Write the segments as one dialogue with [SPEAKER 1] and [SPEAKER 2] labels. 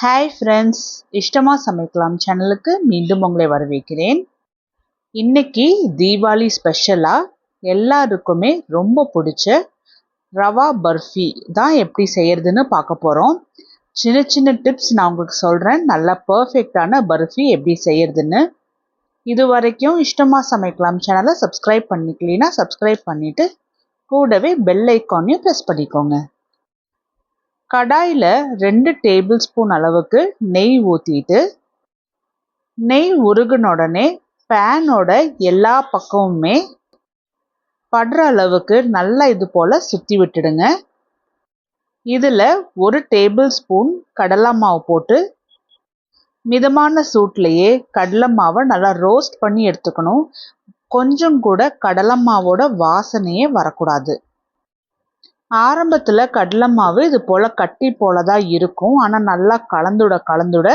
[SPEAKER 1] Hi friends இஷ்டமாக சமைக்கலாம் சேனலுக்கு மீண்டும் உங்களை வரவேற்கிறேன். இன்னைக்கு தீபாவளி ஸ்பெஷலாக எல்லாருக்குமே ரொம்ப பிடிச்ச ரவா பர்ஃபி தான் எப்படி செய்யறதுன்னு பார்க்க போகிறோம் சின்ன சின்ன டிப்ஸ் நான் உங்களுக்கு சொல்கிறேன் நல்லா பர்ஃபெக்டான பர்ஃபி எப்படி செய்யறதுன்னு. இது வரைக்கும் இஷ்டமாக சமைக்கலாம் சேனலை சப்ஸ்கிரைப் பண்ணிக்கலனா சப்ஸ்கிரைப் பண்ணிவிட்டு கூடவே பெல் ஐக்கானையும் ப்ரெஸ் பண்ணிக்கோங்க. கடாயில் ரெண்டு டேபிள் ஸ்பூன் அளவுக்கு நெய் ஊற்றிட்டு நெய் உருகின உடனே பேனோட எல்லா பக்கமுமே படுற அளவுக்கு நல்லா இது போல் சுற்றி விட்டுடுங்க. இதில் ஒரு டேபிள் ஸ்பூன் கடலை மாவு போட்டு மிதமான சூட்லேயே கடலை மாவை நல்லா ரோஸ்ட் பண்ணி எடுத்துக்கணும். கொஞ்சம் கூட கடலை மாவோட வாசனையே வரக்கூடாது. ஆரம்பத்தில் கடலை மாவு இது போல் கட்டி போல தான் இருக்கும். ஆனால் நல்லா கலந்துட கலந்துட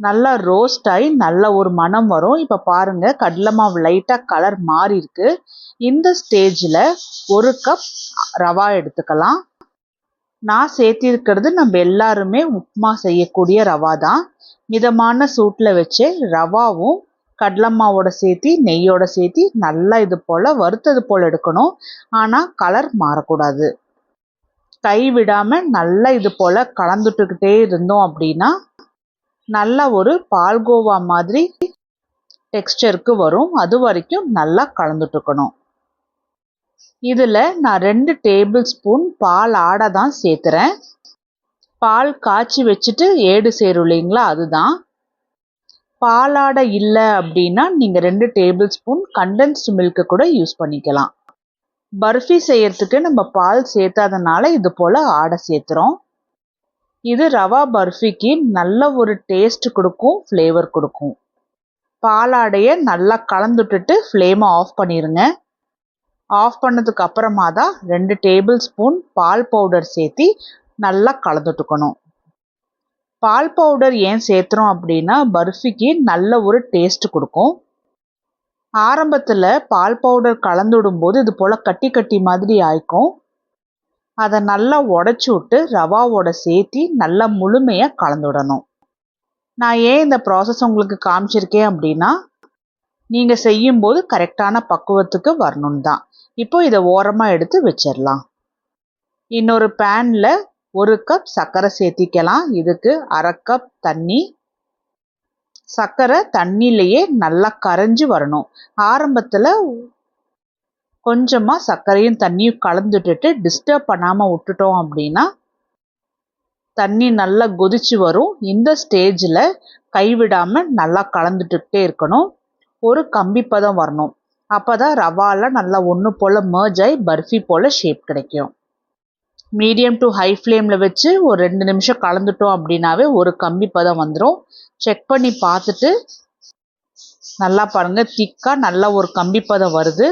[SPEAKER 1] நல்லா ரோஸ்ட் ஆகி நல்ல ஒரு மனம் வரும். இப்போ பாருங்கள் கடலை மாவு லைட்டாக கலர் மாறி இருக்கு. இந்த ஸ்டேஜில் ஒரு கப் ரவா எடுத்துக்கலாம். நான் சேர்த்திருக்கிறது நம்ம எல்லாருமே உப்புமா செய்யக்கூடிய ரவா தான் மிதமான சூட்டில் வச்சு ரவாவும் கடலை மாவோட சேர்த்தி நெய்யோட சேர்த்தி நல்லா இது போல் வறுத்தது போல் எடுக்கணும். ஆனால் கலர் மாறக்கூடாது. கை விடாமல் நல்லா இது போல் கலந்துட்டுக்கிட்டே இருந்தோம் அப்படின்னா நல்ல ஒரு பால்கோவா மாதிரி டெக்ஸ்டருக்கு வரும். அது வரைக்கும் நல்லா கலந்துட்டுக்கணும் இதில் நான் ரெண்டு டேபிள் ஸ்பூன் பால் ஆடை தான் சேர்த்துறேன். பால் காய்ச்சி வச்சுட்டு ஏடு சேரும் இல்லைங்களா அதுதான். பாலாடை இல்லை அப்படின்னா நீங்கள் ரெண்டு டேபிள் ஸ்பூன் கண்டென்ஸ்டு மில்க்கு கூட யூஸ் பண்ணிக்கலாம். பர்ஃபி செய்யறதுக்கு நம்ம பால் சேர்த்தாதனால இது போல் ஆடை சேர்த்துறோம். இது ரவா பர்ஃபிக்கு நல்ல ஒரு டேஸ்ட் கொடுக்கும் ஃப்ளேவர் கொடுக்கும். பாலாடையை நல்லா கலந்துட்டுட்டு ஃப்ளேமை ஆஃப் பண்ணிடுங்க ஆஃப் பண்ணதுக்கு அப்புறமா தான் ரெண்டு டேபிள் ஸ்பூன் பால் பவுடர் சேர்த்தி நல்லா கலந்துட்டுக்கணும். பால் பவுடர் ஏன் சேர்த்துறோம் அப்படின்னா பர்ஃபிக்கு நல்ல ஒரு டேஸ்ட் கொடுக்கும். ஆரம்பத்தில் பால் பவுடர் கலந்துடும்போது இது போல் கட்டி கட்டி மாதிரி ஆயிக்கும். அதை நல்லா உடச்சி விட்டு ரவாவோட சேர்த்தி நல்லா முழுமையாக கலந்துடணும். நான் ஏன் இந்த ப்ராசஸ் உங்களுக்கு காமிச்சிருக்கேன் அப்படின்னா நீங்கள் செய்யும்போது கரெக்டான பக்குவத்துக்கு வரணும் தான். இப்போ இதை ஓரமாக எடுத்து வச்சிடலாம். இன்னொரு பேனில் ஒரு கப் சர்க்கரை சேர்த்திக்கலாம். இதுக்கு அரை கப் தண்ணி. சர்க்கரை தண்ணியிலையே நல்லா கரைஞ்சி வரணும். ஆரம்பத்தில் கொஞ்சமாக சர்க்கரையும் தண்ணியும் கலந்துட்டுட்டு டிஸ்டர்ப் பண்ணாமல் விட்டுட்டோம் அப்படின்னா தண்ணி நல்லா கொதிச்சு வரும். இந்த ஸ்டேஜில் கைவிடாமல் நல்லா கலந்துட்டுக்கிட்டே இருக்கணும். ஒரு கம்பி பதம் வரணும். அப்போ தான் ரவாலாம் நல்லா ஒன்று போல் மர்ஜ் ஆகி பர்ஃபி போல் ஷேப் கிடைக்கும். மீடியம் டு ஹை ஃப்ளேமில் வச்சு ஒரு ரெண்டு நிமிஷம் கலந்துட்டோம் அப்படின்னாவே ஒரு கம்பி பதம் வந்துடும் செக் பண்ணி பார்த்துட்டு நல்லா பாருங்கள் திக்காக நல்லா ஒரு கம்பி பதம் வருது.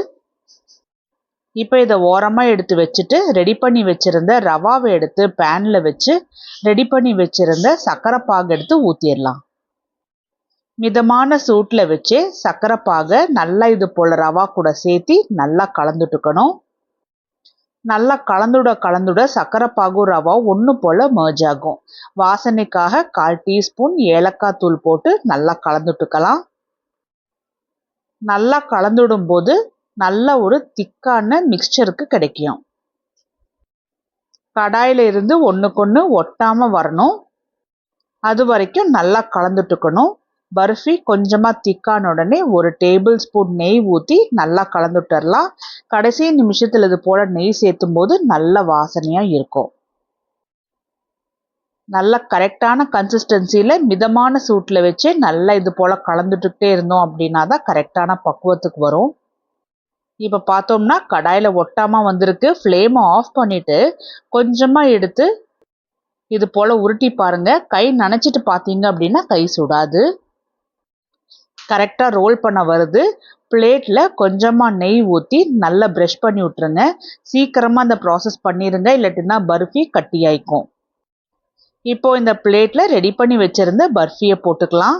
[SPEAKER 1] இப்போ இதை ஓரமாக எடுத்து வச்சுட்டு ரெடி பண்ணி வச்சுருந்த ரவாவை எடுத்து பேனில் வச்சு ரெடி பண்ணி வச்சுருந்த சர்க்கரை பாகு எடுத்து ஊற்றிடலாம் மிதமான சூட்டில் வச்சு சர்க்கரை பாகை நல்லா இது போல் ரவா கூட சேர்த்தி நல்லா கலந்துட்டுக்கணும். நல்லா கலந்துட கலந்துட சக்கரை பாகு ரவா ஒன்று போல் மர்ஜ் ஆகும். வாசனைக்காக கால் டீஸ்பூன் ஏலக்காய் தூள் போட்டு நல்லா கலந்துட்டுக்கலாம். நல்லா கலந்துடும் போது நல்ல ஒரு திக்கான மிக்சருக்கு கிடைக்கும். கடாயில இருந்து ஒன்றுக்கொன்று ஒட்டாமல் வரணும். அது வரைக்கும் நல்லா கலந்துட்டுக்கணும். பர்ஃபி கொஞ்சமாக திக்கான உடனே ஒரு டேபிள் ஸ்பூன் நெய் ஊற்றி நல்லா கலந்துட்டுடலாம் கடைசி நிமிஷத்தில் இது போல் நெய் சேர்த்தும் போது நல்ல வாசனையாக இருக்கும். நல்ல கரெக்டான கன்சிஸ்டன்சியில் மிதமான சூட்டில் வச்சு நல்லா இது போல் கலந்துட்டுக்கிட்டே இருந்தோம் அப்படின்னா தான் கரெக்டான பக்குவத்துக்கு வரும். இப்போ பார்த்தோம்னா கடாயில் ஒட்டாமல் வந்திருக்கு. ஃப்ளேமை ஆஃப் பண்ணிவிட்டு கொஞ்சமாக எடுத்து இது போல் உருட்டி பாருங்கள் கை நனைச்சிட்டு பார்த்தீங்க அப்படின்னா கை சுடாது. கரெக்டாக ரோல் பண்ண வருது. பிளேட்டில் கொஞ்சமாக நெய் ஊற்றி நல்லா ப்ரெஷ் பண்ணி விட்ருங்க சீக்கிரமாக அந்த ப்ராசஸ் பண்ணிடுங்க இல்லாட்டினா பர்ஃபி கட்டி ஆயிக்கும் இப்போ இந்த பிளேட்டில் ரெடி பண்ணி வச்சுருந்த பர்ஃபியை போட்டுக்கலாம்.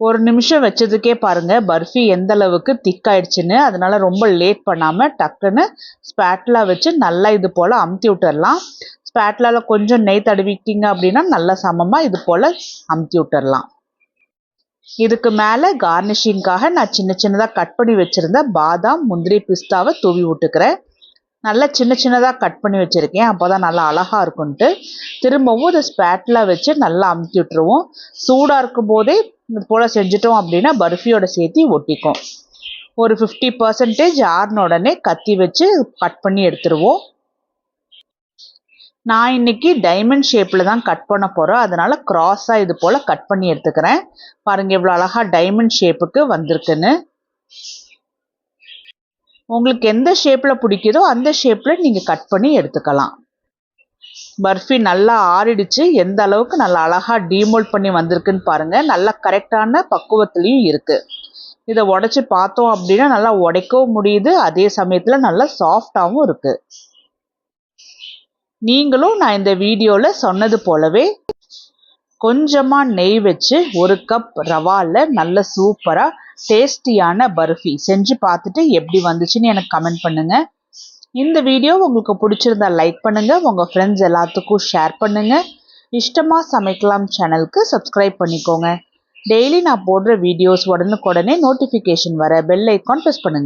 [SPEAKER 1] ஒரு நிமிஷம் வச்சதுக்கே பாருங்கள் பர்ஃபி எந்த அளவுக்கு திக்காயிடுச்சுன்னு அதனால் ரொம்ப லேட் பண்ணாமல் டக்குன்னு ஸ்பேட்லா வச்சு நல்லா இது போல் அமுத்தி விட்டுடலாம் ஸ்பேட்லால கொஞ்சம் நெய் தடவிக்கிங்க அப்படின்னா நல்லா சமமாக இது போல் அமுத்தி விட்டுறலாம். இதுக்கு மேலே கார்னிஷிங்காக நான் சின்ன சின்னதாக கட் பண்ணி வச்சுருந்த பாதாம் முந்திரி பிஸ்தாவை தூவி விட்டுக்கிறேன். நல்லா சின்ன சின்னதாக கட் பண்ணி வச்சுருக்கேன். அப்போ தான் நல்லா அழகாக இருக்குன்ட்டு திரும்பவும் இதை ஸ்பேட்டில் வச்சு நல்லா அமுத்தி விட்டுருவோம். சூடாக இருக்கும் போதே இது போல் செஞ்சுட்டோம் அப்படின்னா பர்ஃபியோட சேர்த்து ஒட்டிக்கும். ஒரு ஃபிஃப்டி பர்சன்டேஜ் ஆறின உடனே கத்தி வச்சு கட் பண்ணி எடுத்துருவோம். நான் இன்னைக்கு டைமண்ட் ஷேப்பில் தான் கட் பண்ண போகிறோம் அதனால் க்ராஸாக இது போல் கட் பண்ணி எடுத்துக்கிறேன். பாருங்கள் இவ்வளோ அழகாக டைமண்ட் ஷேப்புக்கு வந்திருக்குன்னு. உங்களுக்கு எந்த ஷேப்பில் பிடிக்குதோ அந்த ஷேப்பில் நீங்கள் கட் பண்ணி எடுத்துக்கலாம். பர்ஃபி நல்லா ஆறிடுச்சு. எந்த அளவுக்கு நல்லா அழகாக டீமோல்ட் பண்ணி வந்திருக்குன்னு பாருங்கள் நல்லா கரெக்டான பக்குவத்துலேயும் இருக்குது இதை உடச்சி பார்த்தோம் அப்படின்னா நல்லா உடைக்கவும் முடியுது. அதே சமயத்தில் நல்லா சாஃப்டாகவும் இருக்குது நீங்களும் நான் இந்த வீடியோவில் சொன்னது போலவே கொஞ்சமாக நெய் வச்சு ஒரு கப் ரவாவில் நல்ல சூப்பராக டேஸ்டியான பர்ஃபி செஞ்சு பார்த்துட்டு எப்படி வந்துச்சுன்னு எனக்கு கமெண்ட் பண்ணுங்கள் இந்த வீடியோ உங்களுக்கு பிடிச்சிருந்தா லைக் பண்ணுங்கள் உங்கள் ஃப்ரெண்ட்ஸ் எல்லாத்துக்கும் ஷேர் பண்ணுங்கள் இஷ்டமாக சமைக்கலாம் சேனலுக்கு சப்ஸ்கிரைப் பண்ணிக்கோங்க. டெய்லி நான் போடுற வீடியோஸ் உடனுக்குடனே நோட்டிஃபிகேஷன் வர பெல் ஐக்கான் ப்ரெஸ் பண்ணுங்கள்